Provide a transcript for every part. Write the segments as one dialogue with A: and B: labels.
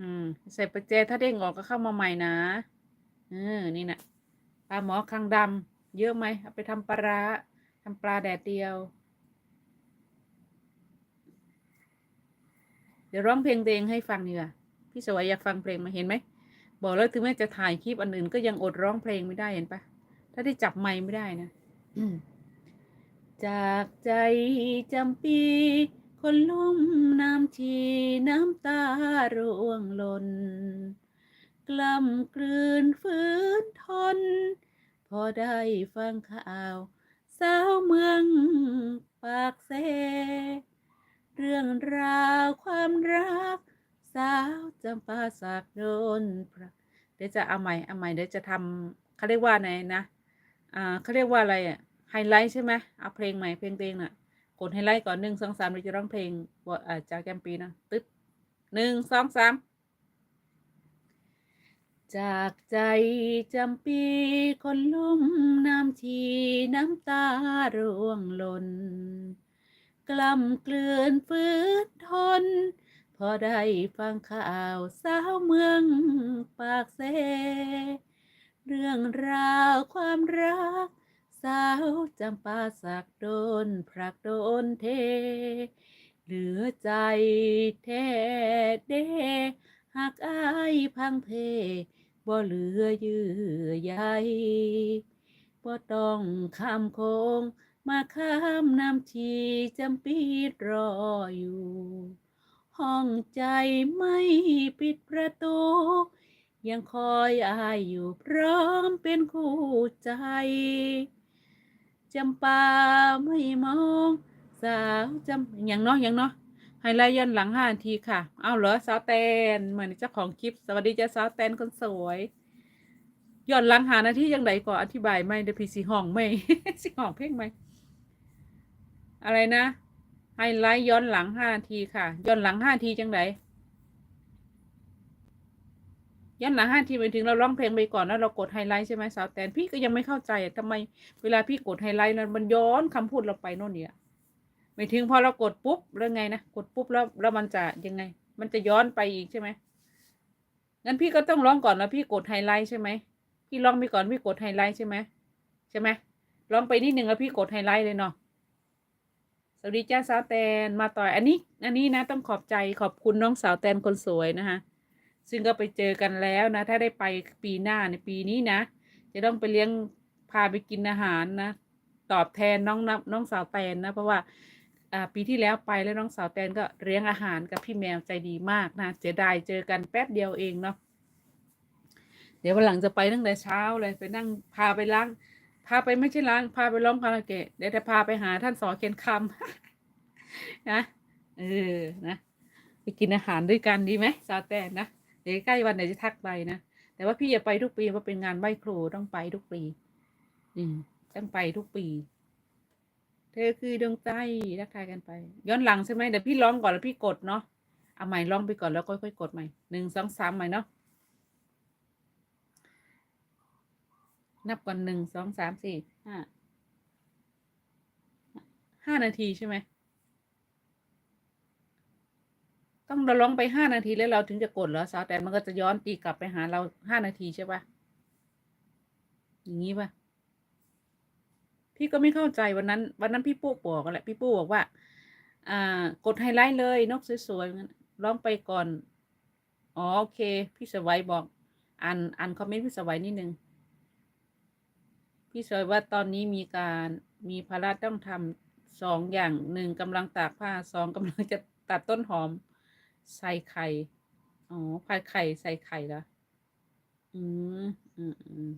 A: อืม ใส่ประแจถ้าเด้งออกก็เข้ามาใหม่นะเออนี่นะปลาหมอคางดำเยอะไหมเอาไปทำปลาร้าทำปลาแดดเดียว เดี๋ยวร้องเพลงเองให้ฟังดีกว่าพี่สวัยอยากฟังเพลงมาเห็นไหมบอกแล้วถึงแม้จะถ่ายคลิปอันอื่นก็ยังอดร้องเพลงไม่ได้เห็นปะถ้าได้จับไมค์ไม่ได้นะจากใจจำปี คนลุ่มน้ำชีน้ำตาร่วงหล่นกล้ำกลืนฝืนทน พอได้ฟังข่าว สาวเมืองปากเซ เรื่องราวความรัก สาวจำปาสักโดนพระเดี๋ยวจะเอาใหม่เอาใหม่เดี๋ยวจะทำเขาเรียกว่าไงนะ อ่าเขาเรียกว่าอะไรอะไฮไลท์ใช่ไหมเอาเพลงใหม่เพลงเพลงน่ะ กดไฮไลท์ก่อนหนึ่งสองสามเราจะร้องเพลงว่าจากแกมปีนะตึ๊ดหนึ่งสองสามจากใจจำปีคนลุ่มน้ำทีน้ำตาร่วงหล่นกล้ำกลืนฝืนทน พอได้ฟังข่าวสาวเมืองปากเซ เรื่องราวความรัก สาวจำปาสักโดนผลักโดนเท เหลือใจแท้เดหากอายพังเพบ่เหลือเยื่อใยบ่ต้องข้ามโคงมาข้ามน้ำชีจำปีดรออยู่ ห้องใจไม่ปิดประตู ยังคอยอายอยู่พร้อมเป็นคู่ใจ จำปาไม่มอง สาวจำอย่างเนาะอย่างเนาะไฮไลท์ย้อนหลังห้านาทีค่ะ เอาเหรอสาวแตนเหมือนเจ้าของคลิป สวัสดีจ้าสาวแตนคนสวยย้อนหลังหานาทียังไงก่อนอธิบายไหมเดพี่สีห้องไหมสิห้องเพลงไหมอะไรนะไฮไลท์ย้อนหลังห้านาทีค่ะย้อนหลังห้านาทีจังได ย้อนหลังห้าทีหมายถึงเราร้องเพลงไปก่อนแล้วเรากดไฮไลท์ใช่ไหมสาวแตนพี่ก็ยังไม่เข้าใจอะทำไมเวลาพี่กดไฮไลท์นั้นมันย้อนคำพูดเราไปโน่นเนี่ยหมายถึงพอเรากดปุ๊บแล้วไงนะกดปุ๊บแล้วแล้วมันจะยังไง มันจะย้อนไปอีกใช่ไหมงั้นพี่ก็ต้องร้องก่อนแล้วพี่กดไฮไลท์ใช่ไหมพี่ร้องไปก่อนพี่กดไฮไลท์ใช่ไหมใช่ไหมร้องไปนิดนึงแล้วพี่กดไฮไลท์เลยเนาะสวัสดีจ้าสาวแตนมาต่อยอันนี้ อันนี้นะต้องขอบใจขอบคุณน้องสาวแตนคนสวยนะคะ ซึ่งก็ไปเจอกันแล้วนะ ถ้าได้ไปปีหน้าในปีนี้นะ จะต้องไปเลี้ยงพาไปกินอาหารนะ ตอบแทนน้องนับน้องสาวแตนนะ เพราะว่าปีที่แล้วไปแล้วน้องสาวแตนก็เลี้ยงอาหารกับพี่แมวใจดีมากนะเสียดายเจอกันแป๊บเดียวเองเนาะเดี๋ยววันหลังจะไปตั้งแต่เช้าเลยไปนั่งพาไปล้าง พาไปไม่ใช่ล้าง พาไปร้องคาราเกะเดี๋ยวจะพาไปหาท่านสอเคนคำนะเออนะไปกินอาหารด้วยกันดีไหมสาวแตนนะ เดี๋ยวใกล้วันเดี๋ยวจะทักไปนะ แต่ว่าพี่อย่าไปทุกปีเพราะเป็นงานไหว้ครูต้องไปทุกปี อืมต้องไปทุกปี เธอคือดวงใจทักทายกันไป ย้อนหลังใช่ไหมเดี๋ยวพี่ร้องก่อนแล้วพี่กดเนาะเอาใหม่ร้องไปก่อนแล้วค่อยๆกดใหม่หนึ่งสองสามใหม่เนาะนับก่อนหนึ่งสองสามสี่ห้าห้านาทีใช่ไหม ต้องเราร้องไปห้านาทีแล้วเราถึงจะกดเหรอสาวแต่มันก็จะย้อนตีกลับไปหาเราห้านาทีใช่ปะอย่างนี้ปะพี่ก็ไม่เข้าใจวันนั้น วันนั้นพี่ปุ๊บอกกันแหละพี่ปุ๊บอกว่า อ่า กดไฮไลท์เลยนกสวยๆงั้นร้องไปก่อนอ๋อโอเค พี่สวัยบอกอ่านอ่านคอมเมนต์พี่สวัยนิดนึงพี่สวัยว่าตอนนี้มีการมีภาระต้องทำสองอย่างหนึ่งกำลังตากผ้าสองกำลังจะตัดต้นหอม ใส่ไข่ อ๋อผัดไข่ใส่ไข่ละอืมอืมอืม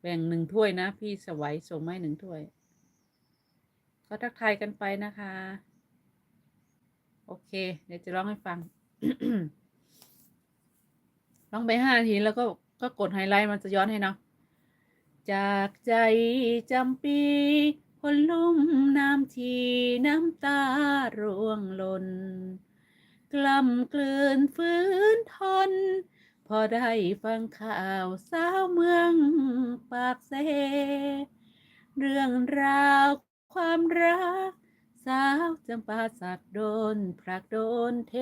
A: แบ่งหนึ่งถ้วยนะ พี่สวัยส่งมาให้หนึ่งถ้วย ก็ทักทายกันไปนะคะ โอเค เดี๋ยวจะร้องให้ฟังร้องไปห้านาทีแล้วก็ก็กดไฮไลท์มันจะย้อนให้เนาะจากใจจำปีคนลุ่มน้ำทีน้ำตาร่วงหล่น กล่ำกลืนฟื้นทน พอได้ฟังข่าวสาวเมืองปากเซ เรื่องราวความรัก สาวจำปาสักโดนผลักโดนเท